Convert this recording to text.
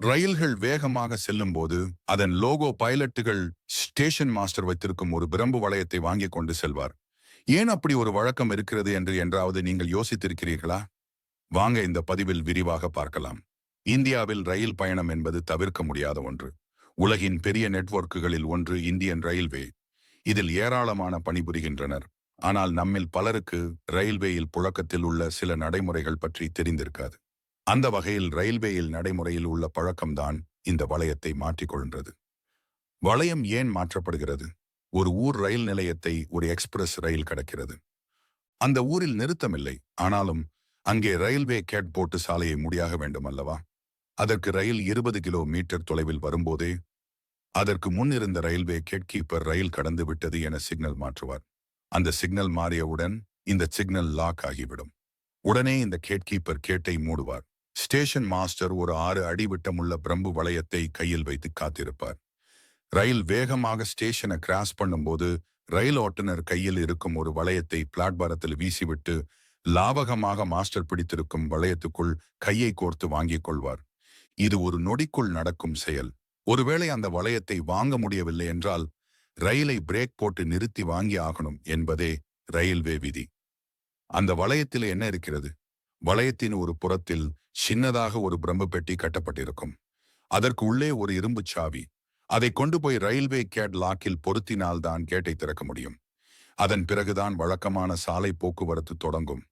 ரயில்கள் வேகமாக செல்லும்போது அதன் லோகோ பைலட்டுகள் ஸ்டேஷன் மாஸ்டர் வைத்திருக்கும் ஒரு பிரம்பு வளையத்தை வாங்கிக் கொண்டு செல்வார். ஏன் அப்படி ஒரு வழக்கம் இருக்கிறது என்று என்றாவது நீங்கள் யோசித்திருக்கிறீர்களா? வாங்க இந்த பதிவில் விரிவாக பார்க்கலாம். இந்தியாவில் ரயில் பயணம் என்பது தவிர்க்க முடியாத ஒன்று. உலகின் பெரிய நெட்வொர்க்குகளில் ஒன்று இந்தியன் ரயில்வே. இதில் ஏராளமான பணிபுரிகின்றனர். ஆனால் நம்மில் பலருக்கு ரயில்வேயில் புழக்கத்தில் உள்ள சில நடைமுறைகள் பற்றி தெரிந்திருக்காது. அந்த வகையில் ரயில்வேயில் நடைமுறையில் உள்ள பழக்கம்தான் இந்த வளையத்தை மாற்றிக்கொள்கின்றது. வளையம் ஏன் மாற்றப்படுகிறது? ஒரு ஊர் ரயில் நிலையத்தை ஒரு எக்ஸ்பிரஸ் ரயில் கடக்கிறது. அந்த ஊரில் நிறுத்தமில்லை. ஆனாலும் அங்கே ரயில்வே கேட் போட்டு சாலையை முடியாக வேண்டும் அல்லவா? அதற்கு ரயில் இருபது கிலோமீட்டர் தொலைவில் வரும்போதே அதற்கு முன் இருந்த ரயில்வே கேட்கீப்பர் ரயில் கடந்து விட்டது என சிக்னல் மாற்றுவார். அந்த சிக்னல் மாறியவுடன் இந்த சிக்னல் லாக் ஆகிவிடும். உடனே இந்த கேட் கீப்பர் கேட்டை மூடுவார். ஸ்டேஷன் மாஸ்டர் ஒரு ஆறு அடி விட்டமுள்ள பிரம்பு வளையத்தை கையில் வைத்து காத்திருப்பார். ரயில் வேகமாக ஸ்டேஷனை கிராஸ் பண்ணும்போது ரயில் ஓட்டுநர் கையில் இருக்கும் ஒரு வளையத்தை பிளாட்பாரத்தில் வீசிவிட்டு லாவகமாக மாஸ்டர் பிடித்திருக்கும் வளையத்துக்குள் கையை கோர்த்து வாங்கிக் கொள்வார். இது ஒரு நொடிக்குள் நடக்கும் செயல். ஒருவேளை அந்த வளையத்தை வாங்க முடியவில்லை என்றால் ரயிலை பிரேக் போட்டு நிறுத்தி வாங்கி ஆகணும் என்பதே ரயில்வே விதி. அந்த வளையத்தில் என்ன இருக்கிறது? வளையத்தின் ஒரு புறத்தில் சின்னதாக ஒரு பிரம்பு பெட்டி கட்டப்பட்டிருக்கும். அதற்கு உள்ளே ஒரு இரும்புச் சாவி. அதை கொண்டு போய் ரயில்வே கேட் லாக்கில் பொருத்தினால்தான் கேட்டை திறக்க முடியும். அதன் பிறகுதான் வழக்கமான சாலை போக்குவரத்து தொடங்கும்.